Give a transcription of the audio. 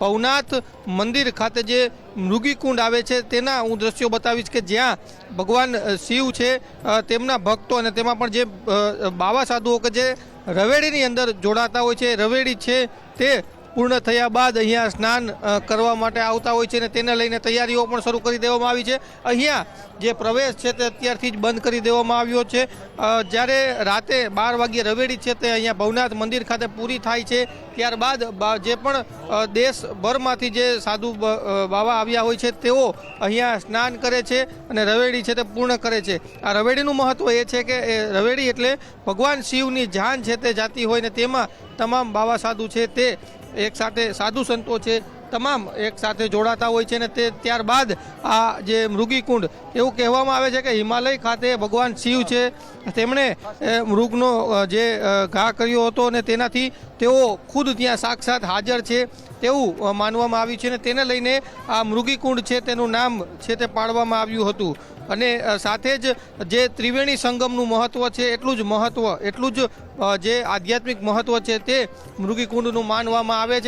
ભવનાથ મંદિર ખાતે જે મૃગીકુંડ આવે છે, તેના હું દ્રશ્યો બતાવીશ કે જ્યાં ભગવાન શિવ છે તેમના ભક્તો અને તેમાં પણ જે બાવા સાધુઓ કે જે રવેડીની અંદર જોડાતા હોય છે, રવેડી છે, તે પૂર્ણ થયા બાદ અહીંયા સ્નાન કરવા માટે આવતા હોય છે અને તેને લઈને તૈયારીઓ પણ શરૂ કરી દેવામાં આવી છે. અહીંયા જે પ્રવેશ છે તે અત્યારથી જ બંધ કરી દેવામાં આવ્યો છે. જ્યારે રાતે બાર વાગ્યે રવેડી છે તે અહીંયા ભવનાથ મંદિર ખાતે પૂરી થાય છે. ત્યારબાદ જે પણ દેશભરમાંથી જે સાધુ બાવા આવ્યા હોય છે તેઓ અહીંયા સ્નાન કરે છે અને રવેડી છે તે પૂર્ણ કરે છે. આ રવેડીનું મહત્વ એ છે કે એ રવેડી એટલે ભગવાન શિવની જાન છે તે જાતી હોય ને તેમાં તમામ બાવા સાધુ છે તે એક સાથે સાધુ સંતો છે. તમામ એક સાથે જોડાતા હોય છે ને તે ત્યારબાદ આ જે મૃગીકુંડ, એવું કહેવામાં આવે છે કે હિમાલય ખાતે ભગવાન શિવ છે. તેમણે મૃગનો જે ઘા કર્યો હતો અને તેનાથી તેઓ ખુદ ત્યાં સાક્ષાત હાજર છે તેવું માનવામાં આવ્યું છે અને તેને લઈને આ મૃગીકુંડ છે તેનું નામ છે તે પાડવામાં આવ્યું હતું. અને સાથે જ જે ત્રિવેણી સંગમનું મહત્વ છે એટલું જ મહત્વ, એટલું જ જે આધ્યાત્મિક મહત્વ છે તે મૃગીકુંડનું માનવામાં આવે છે.